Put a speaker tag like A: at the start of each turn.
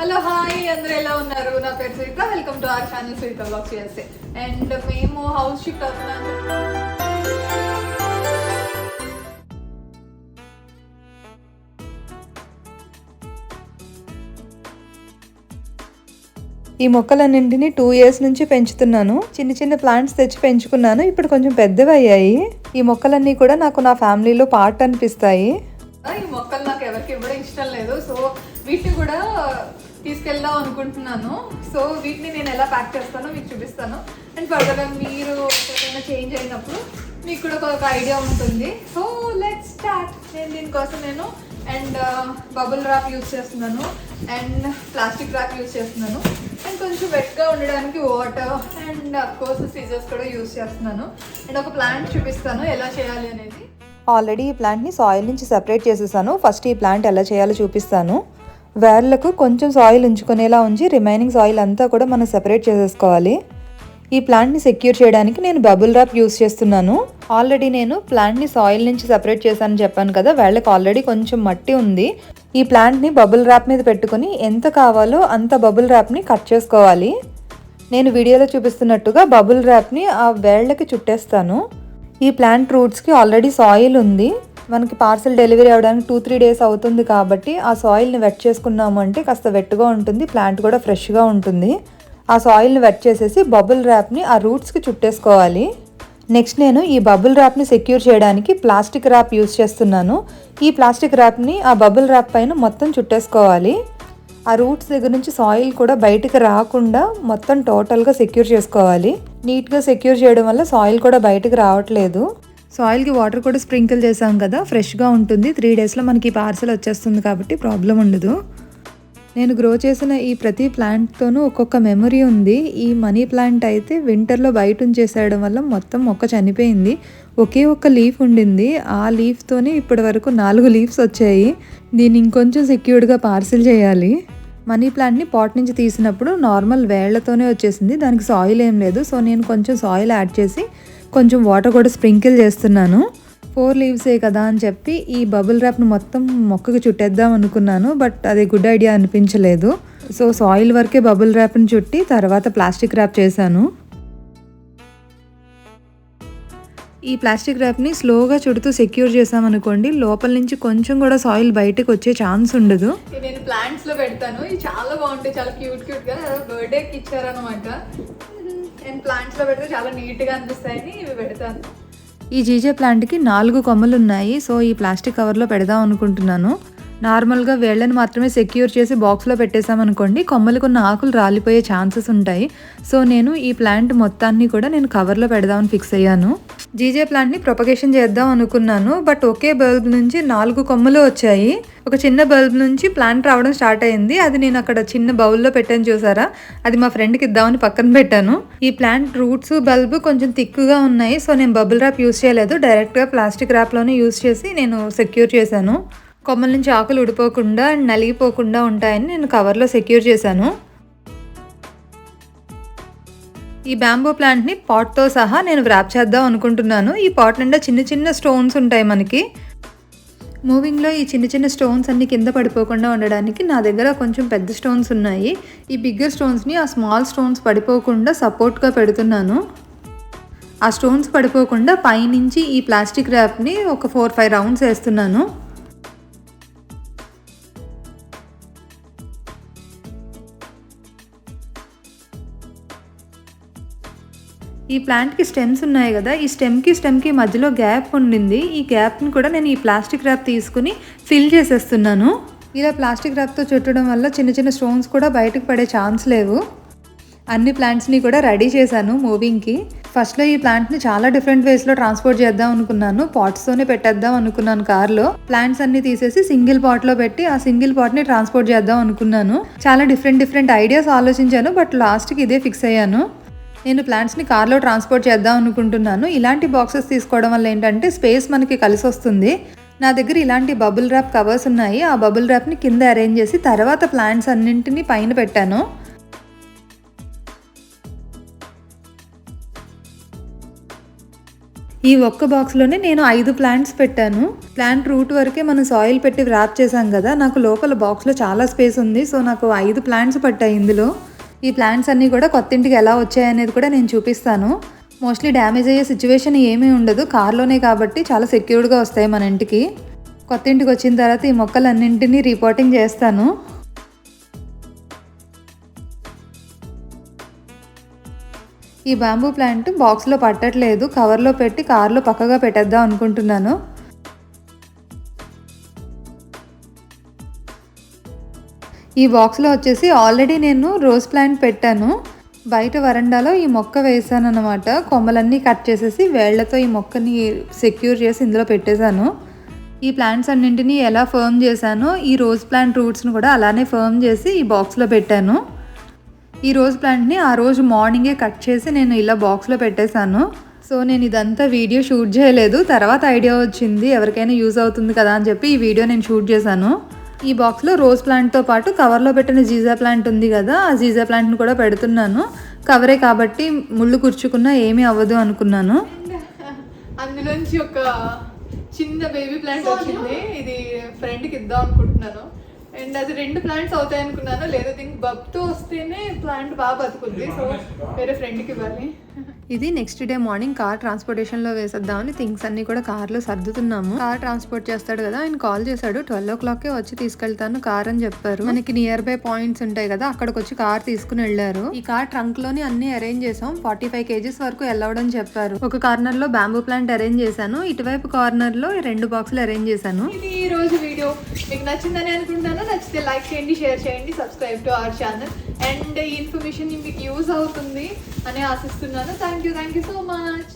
A: Hello hi అందరూ ఎలా ఉన్నారు? నా పేరు Seetha welcome to our channel Seetha blogs చేస్తే. అండ్ మేము హౌస్ షిఫ్ట్ అవుతున్నాము
B: ఈ మొక్కలన్నింటినీ టూ ఇయర్స్ నుంచి పెంచుతున్నాను. చిన్న చిన్న ప్లాంట్స్ తెచ్చి పెంచుకున్నాను. ఇప్పుడు కొంచెం పెద్దవి అయ్యాయి ఈ మొక్కలన్నీ కూడా నాకు నా ఫ్యామిలీలో పార్ట్ అనిపిస్తాయి.
A: ఎవరికి ఇవ్వడం ఇష్టం లేదు. సో వీటిని కూడా తీసుకెళ్దాం అనుకుంటున్నాను. సో వీటిని నేను ఎలా ప్యాక్ చేస్తానో మీకు చూపిస్తాను. అండ్ ఫర్దర్గా మీరు ఏదైనా చేంజ్ అయినప్పుడు మీకు కూడా ఒక ఐడియా ఉంటుంది. సో లెట్ స్టార్ట్ నేను దీనికోసం నేను అండ్ బబుల్ ర్యాప్ యూజ్ చేస్తున్నాను. అండ్ ప్లాస్టిక్ ర్యాప్ యూజ్ చేస్తున్నాను. అండ్ కొంచెం వెట్గా ఉండడానికి వాటర్ అండ్ కోర్స్ సీజర్స్ కూడా యూజ్ చేస్తున్నాను. అండ్ ఒక ప్లాంట్ చూపిస్తాను ఎలా చేయాలి అనేది.
B: ఆల్రెడీ ఈ ప్లాంట్ని సాయిల్ నుంచి సెపరేట్ చేసేసాను. ఫస్ట్ ఈ ప్లాంట్ ఎలా చేయాలో చూపిస్తాను. వేర్లకు కొంచెం సాయిల్ ఉంచుకునేలా ఉంచి రిమైనింగ్ సాయిల్ అంతా కూడా మనం సెపరేట్ చేసేసుకోవాలి. ఈ ప్లాంట్ని సెక్యూర్ చేయడానికి నేను బబుల్ ర్యాప్ యూస్ చేస్తున్నాను. ఆల్రెడీ నేను ప్లాంట్ని సాయిల్ నుంచి సెపరేట్ చేశానని చెప్పాను కదా వేళ్ళకు ఆల్రెడీ కొంచెం మట్టి ఉంది. ఈ ప్లాంట్ని బబుల్ ర్యాప్ మీద పెట్టుకొని ఎంత కావాలో అంత బబుల్ ర్యాప్ని కట్ చేసుకోవాలి. నేను వీడియోలో చూపిస్తున్నట్టుగా బబుల్ ర్యాప్ని ఆ వేళ్ళకి చుట్టేస్తాను. ఈ ప్లాంట్ రూట్స్కి ఆల్రెడీ సాయిల్ ఉంది. మనకి పార్సల్ డెలివరీ అవ్వడానికి టూ త్రీ డేస్ అవుతుంది కాబట్టి ఆ సాయిల్ని వెట్ చేసుకున్నాము అంటే కాస్త వెట్టుగా ఉంటుంది ప్లాంట్ కూడా ఫ్రెష్గా ఉంటుంది. ఆ సాయిల్ని వెట్ చేసేసి బబుల్ ర్యాప్ని ఆ రూట్స్కి చుట్టేసుకోవాలి. నెక్స్ట్ నేను ఈ బబుల్ ర్యాప్ని సెక్యూర్ చేయడానికి ప్లాస్టిక్ ర్యాప్ యూస్ చేస్తున్నాను. ఈ ప్లాస్టిక్ ర్యాప్ని ఆ బబుల్ ర్యాప్ పైన మొత్తం చుట్టేసుకోవాలి. ఆ రూట్స్ దగ్గర నుంచి సాయిల్ కూడా బయటకు రాకుండా మొత్తం టోటల్గా సెక్యూర్ చేసుకోవాలి. నీట్గా సెక్యూర్ చేయడం వల్ల సాయిల్ కూడా బయటకు రావట్లేదు. సాయిల్కి వాటర్ కూడా స్ప్రింకిల్ చేసాం కదా ఫ్రెష్గా ఉంటుంది. త్రీ డేస్లో మనకి పార్సల్ వచ్చేస్తుంది కాబట్టి ప్రాబ్లం ఉండదు. నేను గ్రో చేసిన ఈ ప్రతి ప్లాంట్తోనూ ఒక్కొక్క మెమరీ ఉంది. ఈ మనీ ప్లాంట్ అయితే వింటర్లో బయట ఉంచేసేయడం వల్ల మొత్తం మొక్క చనిపోయింది. ఒకే ఒక్క లీఫ్ ఉండింది. ఆ లీఫ్తోనే ఇప్పటి వరకు నాలుగు లీవ్స్ వచ్చాయి. దీన్ని ఇంకొంచెం సెక్యూర్డ్గా పార్సిల్ చేయాలి. మనీ ప్లాంట్ని పాట్ నుంచి తీసినప్పుడు నార్మల్ వేళ్ళతోనే వచ్చేసింది. దానికి సాయిల్ ఏం లేదు. సో నేను కొంచెం సాయిల్ యాడ్ చేసి కొంచెం వాటర్ కూడా స్ప్రింకిల్ చేస్తున్నాను. ఫోర్ లీవ్సే కదా అని చెప్పి ఈ బబుల్ ర్యాప్ను మొత్తం మొక్కకు చుట్టేద్దాం అనుకున్నాను. బట్ అది గుడ్ ఐడియా అనిపించలేదు. సో సాయిల్ వరకే బబుల్ ర్యాప్ని చుట్టి తర్వాత ప్లాస్టిక్ ర్యాప్ చేశాను. ఈ ప్లాస్టిక్ ర్యాప్ని స్లోగా చుడుతూ సెక్యూర్ చేసామనుకోండి లోపల నుంచి కొంచెం కూడా సాయిల్ బయటకు వచ్చే ఛాన్స్ ఉండదు.
A: నేను ప్లాంట్స్లో పెడతాను. ఇవి చాలా బాగుంటాయి చాలా క్యూట్ క్యూట్గా బర్త్డేకి ఇచ్చారనమాట నేను ప్లాంట్స్లో పెడితే చాలా నీట్గా అనిపిస్తాయని ఇవి పెడతాను.
B: ఈ జీజే ప్లాంట్కి నాలుగు కొమ్మలు ఉన్నాయి సో ఈ ప్లాస్టిక్ కవర్లో పెడదాం అనుకుంటున్నాను. నార్మల్గా వేళ్ళని మాత్రమే సెక్యూర్ చేసి బాక్స్లో పెట్టేశామనుకోండి కొమ్మలకు ఉన్న ఆకులు రాలిపోయే ఛాన్సెస్ ఉంటాయి. సో నేను ఈ ప్లాంట్ మొత్తాన్ని కూడా నేను కవర్లో పెడదామని ఫిక్స్ అయ్యాను. జీజే ప్లాంట్ని ప్రొపగేషన్ చేద్దాం అనుకున్నాను బట్ ఒకే బల్బ్ నుంచి నాలుగు కొమ్మలు వచ్చాయి. ఒక చిన్న బల్బ్ నుంచి ప్లాంట్ రావడం స్టార్ట్ అయింది. అది నేను అక్కడ చిన్న బౌల్లో పెట్టాను చూసారా? అది మా ఫ్రెండ్కి ఇద్దామని పక్కన పెట్టాను. ఈ ప్లాంట్ రూట్స్ బల్బ్ కొంచెం థిక్గా ఉన్నాయి. సో నేను బబుల్ ర్యాప్ యూస్ చేయలేదు. డైరెక్ట్గా ప్లాస్టిక్ ర్యాప్లోనే యూస్ చేసి నేను సెక్యూర్ చేశాను. కొమ్మల నుంచి ఆకులు ఉడిపోకుండా అండ్ నలిగిపోకుండా ఉంటాయని నేను కవర్లో సెక్యూర్ చేశాను. ఈ బ్యాంబూ ప్లాంట్ని పాట్తో సహా నేను వ్రాప్ చేద్దాం అనుకుంటున్నాను. ఈ పాట్ నిండా చిన్న చిన్న స్టోన్స్ ఉంటాయి మనకి. మూవింగ్లో ఈ చిన్న చిన్న స్టోన్స్ అన్ని కింద పడిపోకుండా ఉండడానికి నా దగ్గర కొంచెం పెద్ద స్టోన్స్ ఉన్నాయి. ఈ బిగ్గర్ స్టోన్స్ని ఆ స్మాల్ స్టోన్స్ పడిపోకుండా సపోర్ట్గా పెడుతున్నాను. ఆ స్టోన్స్ పడిపోకుండా పైనుంచి ఈ ప్లాస్టిక్ ర్యాప్ని ఒక ఫోర్ ఫైవ్ రౌండ్స్ వేస్తున్నాను. ఈ ప్లాంట్కి స్టెమ్స్ ఉన్నాయి కదా ఈ స్టెమ్కి స్టెమ్కి మధ్యలో గ్యాప్ ఉండింది. ఈ గ్యాప్ని కూడా నేను ఈ ప్లాస్టిక్ ర్యాప్ తీసుకుని ఫిల్ చేసేస్తున్నాను. ఇలా ప్లాస్టిక్ ర్యాప్తో చుట్టడం వల్ల చిన్న చిన్న స్టోన్స్ కూడా బయటకు పడే ఛాన్స్ లేవు. అన్ని ప్లాంట్స్ని కూడా రెడీ చేశాను మూవింగ్కి ఫస్ట్లో ఈ ప్లాంట్ని చాలా డిఫరెంట్ వేస్లో ట్రాన్స్పోర్ట్ చేద్దాం అనుకున్నాను. పాట్స్తోనే పెట్టేద్దాం అనుకున్నాను కార్లో ప్లాంట్స్ అన్ని తీసేసి సింగిల్ పాట్లో పెట్టి ఆ సింగిల్ పాట్ని ట్రాన్స్పోర్ట్ చేద్దాం అనుకున్నాను. చాలా డిఫరెంట్ డిఫరెంట్ ఐడియాస్ ఆలోచించాను బట్ లాస్ట్కి ఇదే ఫిక్స్ అయ్యాను. నేను ప్లాంట్స్ని కార్లో ట్రాన్స్పోర్ట్ చేద్దాం అనుకుంటున్నాను. ఇలాంటి బాక్సెస్ తీసుకోవడం వల్ల ఏంటంటే స్పేస్ మనకి కలిసి వస్తుంది. నా దగ్గర ఇలాంటి బబుల్ ర్యాప్ కవర్స్ ఉన్నాయి. ఆ బబుల్ ర్యాప్ని కింద అరేంజ్ చేసి తర్వాత ప్లాంట్స్ అన్నింటినీ పైన పెట్టాను. ఈ ఒక్క బాక్స్లోనే నేను ఐదు ప్లాంట్స్ పెట్టాను. ప్లాంట్ రూట్ వరకే మనం సాయిల్ పెట్టి వ్రాప్ చేసాం కదా నాకు లోపల బాక్స్లో చాలా స్పేస్ ఉంది. సో నాకు ఐదు ప్లాంట్స్ పట్టాయి ఇందులో. ఈ ప్లాంట్స్ అన్నీ కూడా కొత్త ఇంటికి ఎలా వచ్చాయనేది కూడా నేను చూపిస్తాను. మోస్ట్లీ డ్యామేజ్ అయ్యే సిచ్యువేషన్ ఏమీ ఉండదు. కార్లోనే కాబట్టి చాలా సెక్యూర్డ్గా వస్తాయి మన ఇంటికి. కొత్త ఇంటికి వచ్చిన తర్వాత ఈ మొక్కలన్నింటినీ రిపోర్టింగ్ చేస్తాను. ఈ బాంబూ ప్లాంట్ బాక్స్లో పట్టట్లేదు. కవర్లో పెట్టి కార్లో పక్కగా పెట్టేద్దాం అనుకుంటున్నాను. ఈ బాక్స్లో వచ్చేసి ఆల్రెడీ నేను రోజ్ ప్లాంట్ పెట్టాను. బయట వరండాలో ఈ మొక్క వేసాను అనమాట కొమ్మలన్నీ కట్ చేసేసి వేళ్ళతో ఈ మొక్కని సెక్యూర్ చేసి ఇందులో పెట్టేశాను. ఈ ప్లాంట్స్ అన్నింటినీ ఎలా ఫర్మ్ చేశానో ఈ రోజ్ ప్లాంట్ రూట్స్ను కూడా అలానే ఫర్మ్ చేసి ఈ బాక్స్లో పెట్టాను. ఈ రోజ్ ప్లాంట్ని ఆ రోజు మార్నింగే కట్ చేసి నేను ఇలా బాక్స్లో పెట్టేశాను. సో నేను ఇదంతా వీడియో షూట్ చేయలేదు. తర్వాత ఐడియా వచ్చింది ఎవరికైనా యూజ్ అవుతుంది కదా అని చెప్పి ఈ వీడియో నేను షూట్ చేశాను. ఈ బాక్స్లో రోజ్ ప్లాంట్తో పాటు కవర్లో పెట్టిన జీజా ప్లాంట్ ఉంది కదా ఆ జీజా ప్లాంట్ని కూడా పెడుతున్నాను. కవరే కాబట్టి ముళ్ళు కూర్చుకున్నా ఏమీ అవ్వదు అనుకున్నాను.
A: అందులోంచి ఒక చిన్న బేబీ ప్లాంట్ వచ్చింది. ఇది ఫ్రెండ్కి ఇద్దాం అనుకుంటున్నాను. అండ్ అది రెండు ప్లాంట్స్ అవుతాయి అనుకున్నాను. లేదా దీనికి బబ్తో వస్తేనే ప్లాంట్ బాగా బతుకుద్ది. సో వేరే ఫ్రెండ్కి ఇవ్వాలి.
B: ఇది నెక్స్ట్ డే మార్నింగ్ కార్ ట్రాన్స్పోర్టేషన్లో వేసేద్దామని థింగ్స్ అన్ని కూడా కార్లో సర్దుతున్నాము. కార్ ట్రాన్స్పోర్ట్ చేస్తాడు కదా ఆయన కాల్ చేశాడు. ట్వెల్వ్ ఓ క్లాక్ వచ్చి తీసుకెళ్తాను కార్ అని చెప్పారు. మనకి నియర్ బై పాయింట్స్ ఉంటాయి కదా అక్కడికి వచ్చి కార్ తీసుకుని వెళ్ళారు. ఈ కార్ ట్రంక్లోని అన్ని అరేంజ్ చేసాం ఫార్టీ ఫైవ్ కేజీస్ వరకు వెళ్ళవడం చెప్పారు. ఒక కార్నర్లో బ్యాంబూ ప్లాంట్ అరేంజ్ చేశాను. ఇటువైపు కార్నర్లో రెండు బాక్సులు అరేంజ్ చేశాను.
A: ఇది ఈ రోజు వీడియో మీకు నచ్చిందని అనుకుంటాను. నచ్చితే లైక్ చేయండి షేర్ చేయండి subscribe to our channel and ఈ ఇన్ఫర్మేషన్ మీకు యూజ్ అవుతుంది అని ఆశిస్తున్నాను. Thank you thank you so much